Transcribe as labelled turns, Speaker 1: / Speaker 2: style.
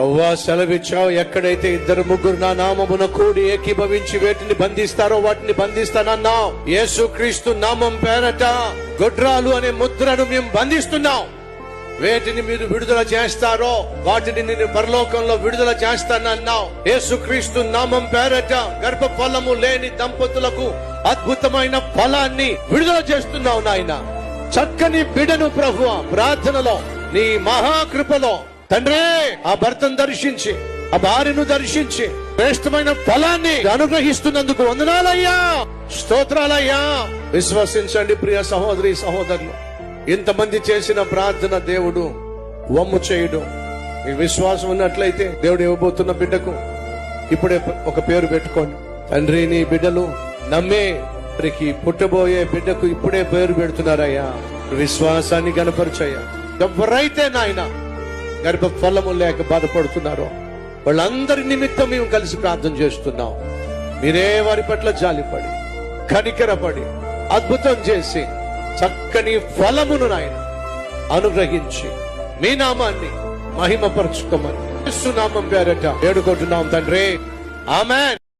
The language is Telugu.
Speaker 1: ప్రవ్వా సెలవిచ్చావు. ఎక్కడైతే ఇద్దరు ముగ్గురు నా నామమున కూడి ఏకీభవించి వేటిని బంధిస్తారో వాటిని బంధిస్తానన్నావు. యేసు క్రీస్తు నామం పేరట గొడ్రాలు అనే ముద్రను మేము బంధిస్తున్నాం. వేటిని మీరు విడుదల చేస్తారో వాటిని నేను పరలోకంలో విడుదల చేస్తానన్నావు. యేసుక్రీస్తు నామం పేరట గర్భ ఫలము లేని దంపతులకు అద్భుతమైన ఫలాన్ని విడుదల చేస్తున్నావు నాయన. చక్కని బిడను ప్రభు ప్రార్థనలో నీ మహాకృపలో తండ్రి ఆ భర్తను దర్శించి ఆ భార్యను దర్శించి శ్రేష్టమైన ఫలాన్ని అనుగ్రహిస్తున్నందుకు వందనాలయ్యా. స్తోత్రాలయ్యా. విశ్వసించండి ప్రియ సహోదరి సహోదరులు. ఇంతమంది చేసిన ప్రార్థన దేవుడు వమ్ము చేయడం. మీ విశ్వాసం ఉన్నట్లయితే దేవుడు ఇవ్వబోతున్న బిడ్డకు ఇప్పుడే ఒక పేరు పెట్టుకోండి. తండ్రి నీ బిడ్డలు నమ్మే వారికి పుట్టబోయే బిడ్డకు ఇప్పుడే పేరు పెడుతున్నారయ్యా. విశ్వాసాన్ని గనపరచయ్యా. ఎవరైతే నాయనా గర్భ ఫలము లేక బాధపడుతున్నారో. వాళ్ళందరి నిమిత్తం మేము కలిసి ప్రార్థన చేస్తున్నాం. మీరే వారి పట్ల జాలిపడి కనికరపడి అద్భుతం చేసి చక్కని ఫలమును నాయన అనుగ్రహించి మీ నామాన్ని మహిమపరచుకోమని. నామం పేరట వేడుకుంటున్నాం తండ్రి. ఆమెన్.